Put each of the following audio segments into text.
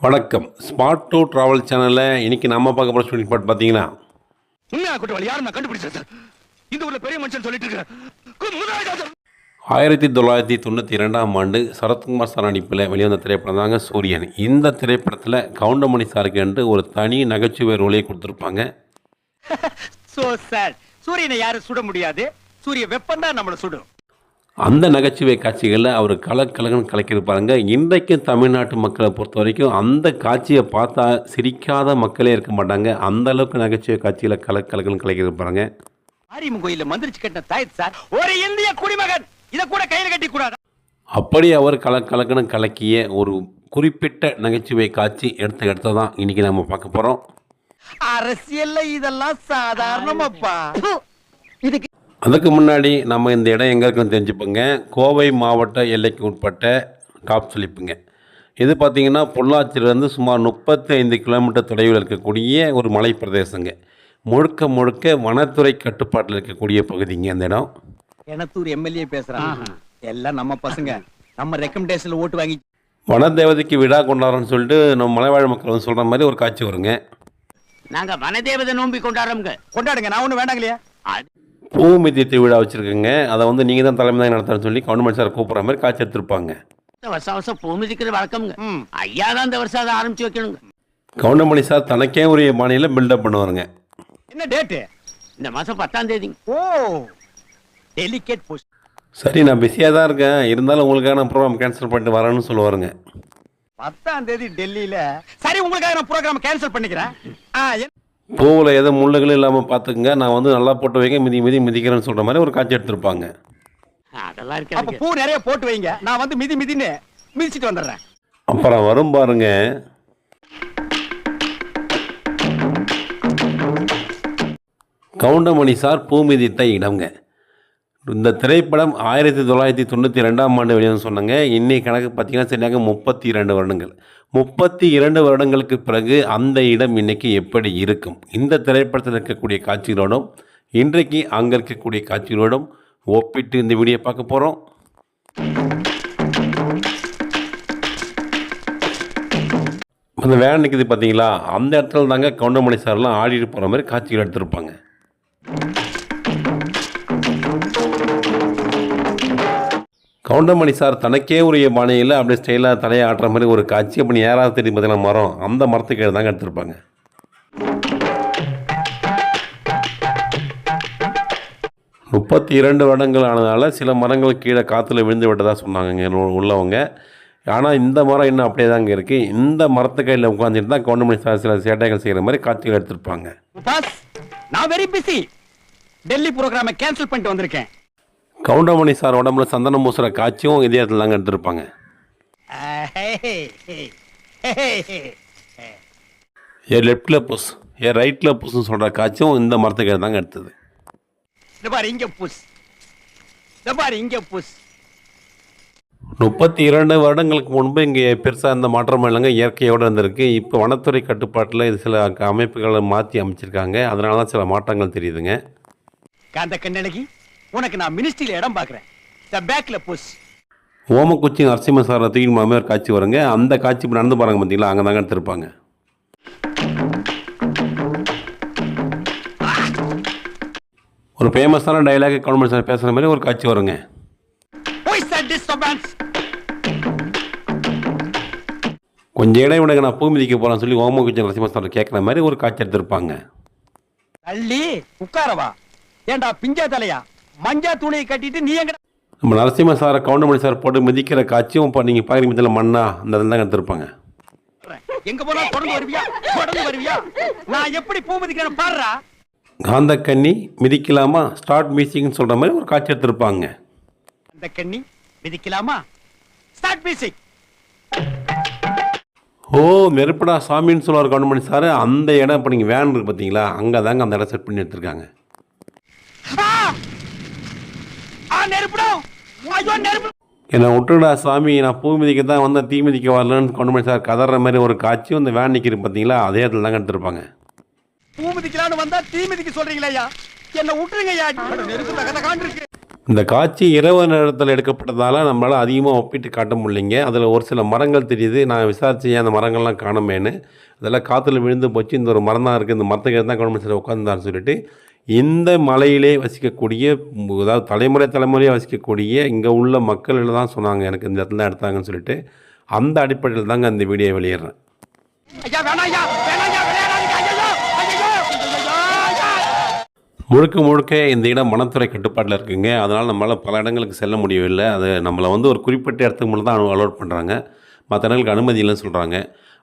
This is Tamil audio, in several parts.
வணக்கம். ஸ்மார்ட் டூ ட்ராவல் சேனலில் இன்னைக்கு நம்ம பார்க்க போகிற ஸ்டூடெண்ட் பாட் பார்த்தீங்கன்னா உண்மையான குற்றவாளி யாரும் நான் கண்டுபிடிச்சேன் சார்? இந்த ஊர்ல பெரிய மனுஷன் சொல்லிட்டு இருக்கேன் ஆயிரத்தி தொள்ளாயிரத்தி தொண்ணூற்றி இரண்டாம் ஆண்டு சரத்குமார் சார் நடிப்பில் வெளிவந்த திரைப்படம் தாங்க சூரியன். இந்த திரைப்படத்தில் கவுண்டமணி சாருக்கு என்று ஒரு தனி நகைச்சுவை ரோலே கொடுத்துருப்பாங்க. சோ சார் சூரியனை யாரும் சுட முடியாது. சூரிய வெப்பம் தான் நம்மள சுடும். அந்த நகைச்சுவை காட்சிகளில் அவர் கலக்கலகன்னு கலக்கியிருப்பாருங்க. இன்றைக்கு தமிழ்நாட்டு மக்களை பொறுத்த வரைக்கும் அந்த காட்சியை பார்த்தா சிரிக்காத மக்களே இருக்க மாட்டாங்க. அந்த அளவுக்கு நகைச்சுவை காட்சியில் கலக்கலகன்னு கலக்கியிருப்பாருங்க. மாரியம்மன் கோயில்ல மந்திரிச்சு கட்டின தாயத் சார் ஒரு இந்திய குடிமகன். இத கூட கையில கட்டி கூடாது அப்படி அவர் கலக்கலக்குன்னு கலக்கிய ஒரு குறிப்பிட்ட நகைச்சுவை காட்சி எடுத்த இடத்த தான் இன்னைக்கு நம்ம பார்க்க போகிறோம் அரசியல்ல இதெல்லாம் சாதாரணமாப்பா. இதுக்கு அதுக்கு முன்னாடி நம்ம இந்த இடம் எங்கே இருக்குன்னு தெரிஞ்சுப்போங்க. கோவை மாவட்ட எல்லைக்கு உட்பட்ட டாப் ஸ்லிப்புங்க இது பார்த்திங்கன்னா பொள்ளாச்சியிலேருந்து சுமார் முப்பத்தி ஐந்து கிலோமீட்டர் தொலைவில் இருக்கக்கூடிய ஒரு மலை பிரதேசங்க முழுக்க முழுக்க வனத்துறை கட்டுப்பாட்டில் இருக்கக்கூடிய பகுதிங்க அந்த இடம். எனத்தூர் எம்எல்ஏ பேசுறாங்க. எல்லாம் நம்ம பசங்க. நம்ம ரெக்கமெண்டேஷன்ல ஓட்டு வாங்கி வனதேவதைக்கு விழா கொண்டாடுறோன்னு சொல்லிட்டு நம்ம மலைவாழ் மக்கள் வந்து சொல்கிற மாதிரி ஒரு காட்சி வருங்க. நாங்க வனதேவதை நோம்பி கொண்டாடுறோங்க கொண்டாடுங்க. நான் ஒண்ணு வேண்டாங்க இல்லையா? பூமிதி திருவிழா வச்சுருக்கோங்க. அதை வந்து நீங்கள் தான் தலைமை தான் நடத்துறேன்னு சொல்லி கவர்மெண்ட் சார் கூப்பிட்ற மாதிரி காட்சி எடுத்திருப்பாங்க. வருஷம் வருஷம் பூமி திக்கிற வழக்கம்ங்க. ஐயா தான் இந்த வருஷம் அதை ஆரம்பிச்சு வைக்கணுங்க. கவுண்டமணி சார் தனக்கே உரிய பாணியில் பில்டப் பண்ணுவாருங்க. என்ன டேட்டு இந்த மாசம் பத்தாம் தேதிங்க. ஓ டெலிகேட் போஸ்ட் சரி நான் பிஸியாக தான் இருக்கேன். இருந்தாலும் உங்களுக்கான ப்ரோக்ராம் கேன்சல் பண்ணிட்டு வரேன்னு சொல்லுவாருங்க. பத்தாம் தேதி டெல்லியில சரி உங்களுக்காக நான் ப்ரோக்ராம் கேன்சல் பண்ணிக்கிறேன். ஆ, பூவில் எதுவும் முள்ளுகளும் இல்லாமல் பார்த்துக்குங்க. நான் வந்து நல்லா போட்டு வைங்க. மிதி மிதி மிதிக்கிறேன்னு சொல்கிற மாதிரி ஒரு காட்சி எடுத்திருப்பாங்க. அதெல்லாம் அப்ப பூ நிறைய போட்டு வைங்க. நான் வந்து மிதி மிதின்னு மிதிச்சிட்டு வந்துடுறேன். அப்புறம் வரும் பாருங்க. கவுண்டமணி சார் பூமிதித்த இடம்ங்க. இந்த திரைப்படம் ஆயிரத்தி தொள்ளாயிரத்தி தொண்ணூற்றி ரெண்டாம் ஆண்டு வெளியான சொன்னாங்க. இன்னைக்கு கணக்கு பார்த்தீங்கன்னா சரியாக முப்பத்தி இரண்டு வருடங்கள். முப்பத்தி இரண்டு வருடங்களுக்கு பிறகு அந்த இடம் இன்றைக்கி எப்படி இருக்கும்? இந்த திரைப்படத்தில் இருக்கக்கூடிய காட்சிகளோடும் இன்றைக்கு அங்கே இருக்கக்கூடிய காட்சிகளோடும் ஒப்பிட்டு இந்த வீடியோ பார்க்க போகிறோம் அந்த வேன் நிற்கிது பார்த்தீங்களா? அந்த இடத்துல தாங்க கவுண்டமணி சார்லாம் ஆடிட்டு போகிற மாதிரி காட்சிகள் எடுத்திருப்பாங்க. கவுண்டமணி சார் தனக்கே உரிய பாணியில் அப்படியே ஸ்டைலாக தலையை ஆட்டுற மாதிரி ஒரு காட்சி. அப்படி யாராவது தெரியும்? பார்த்தீங்கன்னா மரம். அந்த மரத்துக்கு கீழே தாங்க எடுத்திருப்பாங்க. முப்பத்தி இரண்டு வருடங்கள் ஆனதால் சில மரங்கள் கீழே காற்றுல விழுந்து விட்டதாக சொன்னாங்க இங்க உள்ளவங்க. ஆனால் இந்த மரம் இன்னும் அப்படியே தாங்க இருக்குது இந்த மரத்து கையில் உட்காந்துட்டு தான் கவுண்டமணி சார் சில சேட்டைகள் செய்கிற மாதிரி காட்சிகள் எடுத்திருப்பாங்க. பாஸ் நான் வெரி பிஸி டெல்லி ப்ரோக்ராமை கேன்சல் பண்ணிட்டு வந்திருக்கேன். கவுண்டமணி சார் உடம்புல சந்தனம் பூசுகிற காட்சியும் இதே இடத்துல தாங்க எடுத்திருப்பாங்க. ஏ லெஃப்டில் புஷ் ஏ ரைட்டில் புஷ்னு சொல்கிற காட்சியும் இந்த மரத்துக்கு தாங்க எடுத்தது. முப்பத்தி இரண்டு வருடங்களுக்கு முன்பு இங்கே பெருசாக இந்த மாற்றம் இல்லைங்க இயற்கையோடு இருந்திருக்கு. இப்போ வனத்துறை கட்டுப்பாட்டில் இது சில அமைப்புகளை மாற்றி அமைச்சிருக்காங்க. அதனால தான் சில மாற்றங்கள் தெரியுதுங்க. உனக்கு நான் மினிஸ்ட்ரியில இடம் பார்க்கறேன். த பேக்ல புஷ் ஓமக்குச்சி நரசிம்ம சாரை தூக்கி மாமே ஒரு காட்சி வருங்க. அந்த காட்சி இப்ப நடந்து பாருங்க பார்த்தீங்களா அங்கே தாங்க எடுத்திருப்பாங்க. ஒரு ஃபேமஸான டைலாக் கவர்மெண்ட் சார் பேசுகிற மாதிரி ஒரு காட்சி வருங்க? கொஞ்சம் இடம் விடுங்க நான் பூ மிதிக்க போகிறேன்னு சொல்லி ஓமக்குச்சி நரசிம்ம சார் கேட்குற மாதிரி ஒரு காட்சி எடுத்திருப்பாங்க. தள்ளி உட்காரவா? ஏண்டா பிஞ்சா தலையா? மஞ்சா துணியை கட்டிட்டு நீ எங்க நம்ம நரசிம்ம சாரை கவுண்டமணி சார் போட்டு மிதிக்கிற காட்சியும் இப்போ நீங்கள் பார்க்குற மத்தியில் மண்ணா அந்த இதில் தாங்க எடுத்திருப்பாங்க. எங்க போனா தொடர்ந்து வருவியா? தொடர்ந்து வருவியா? நான் எப்படி பூ மிதிக்கிறேன் பாடுறா காந்தக்கன்னி மிதிக்கலாமா? ஸ்டார்ட் மியூசிக்னு சொல்கிற மாதிரி ஒரு காட்சி எடுத்திருப்பாங்க. அந்த கண்ணி மிதிக்கலாமா? ஸ்டார்ட் மியூசிக் ஓ நெருப்படா சாமின்னு சொல்லுவார் கவுண்டமணி சார். அந்த இடம் இப்போ நீங்கள் வேன் இருக்கு பார்த்தீங்களா அங்கே தாங்க அந்த இடம் செட் பண்ணி எடுத்திருக்காங்க. நெருப்புடும். ஐயோ நெருப்பு. என்னை விட்டுடா சாமி நான் பூ மிதிக்க தான் வந்தேன். தீ மிதிக்க வரலன்னு கவுண்டமணி சார் கதற மாதிரி ஒரு காட்சியும் அந்த வேன் நிற்கிறது பார்த்தீங்களா? அதே இடத்துல தாங்க எடுத்திருப்பாங்க. பூ மிதிக்கலாம்னு வந்தா தீ மிதிக்க சொல்றீங்களா ஐயா? என்ன விட்டுருங்க ஐயா. நெருப்பு தகத காண்டிருக்கு. இந்த காட்சி இரவு நேரத்தில் எடுக்கப்பட்டதால் நம்மளால் அதிகமாக ஒப்பிட்டு காட்ட முடியலைங்க. அதில் ஒரு சில மரங்கள் தெரியுது. நான் விசாரிச்சேன் அந்த மரங்கள்லாம் காணுமேன்னு. அதெல்லாம் காற்றுல விழுந்து போச்சு. இந்த ஒரு மரம் தான் இருக்குது இந்த மரத்துக்கு தான் கவர்மெண்ட் சில உட்காந்துதான்னு சொல்லிட்டு இந்த மலையிலே வசிக்கக்கூடிய அதாவது தலைமுறை தலைமுறையாக வசிக்கக்கூடிய இங்கே உள்ள மக்கள் தான் சொன்னாங்க எனக்கு இந்த இடத்துல தான் எடுத்தாங்கன்னு சொல்லிட்டு அந்த அடிப்படையில் தாங்க அந்த வீடியோ வெளியிடுறேன். முழுக்க முழுக்க இந்த இடம் வனத்துறை கட்டுப்பாட்டில் இருக்குங்க. அதனால் நம்மளால் பல இடங்களுக்கு செல்ல முடியவில்லை. அது நம்மளை வந்து ஒரு குறிப்பிட்ட இடத்துக்கு மட்டும் தான் அலோட் பண்ணுறாங்க மற்ற நாளுக்கு அனுமதி இல்லைன்னு சொல்கிறாங்க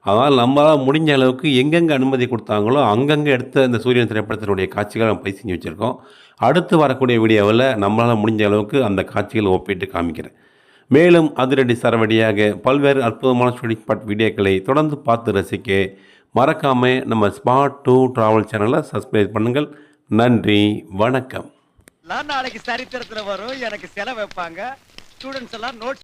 அதனால் நம்மளால் முடிஞ்ச அளவுக்கு எங்கெங்கே அனுமதி கொடுத்தாங்களோ அங்கங்கே எடுத்த இந்த சூரியன் திரைப்படத்தினுடைய காட்சிகளை நம்ம பதிவு செஞ்சு வச்சுருக்கோம். அடுத்து வரக்கூடிய வீடியோவில் நம்மளால் முடிஞ்ச அளவுக்கு அந்த காட்சிகளை ஒப்பிட்டு காமிக்கிறேன். மேலும் அதிரடி சரவடியாக பல்வேறு அற்புதமான ஷூட்டிங் ஸ்பாட் வீடியோக்களை தொடர்ந்து பார்த்து ரசிக்க மறக்காமல் நம்ம ஸ்பாட் டூ ட்ராவல் சேனலை சப்ஸ்கிரைப் பண்ணுங்கள். நன்றி வணக்கம். நாளைக்கு சரித்திரத்தில் வரும். எனக்கு செலவு வைப்பாங்க. ஸ்டூடெண்ட்ஸ் எல்லாம் நோட்ஸ்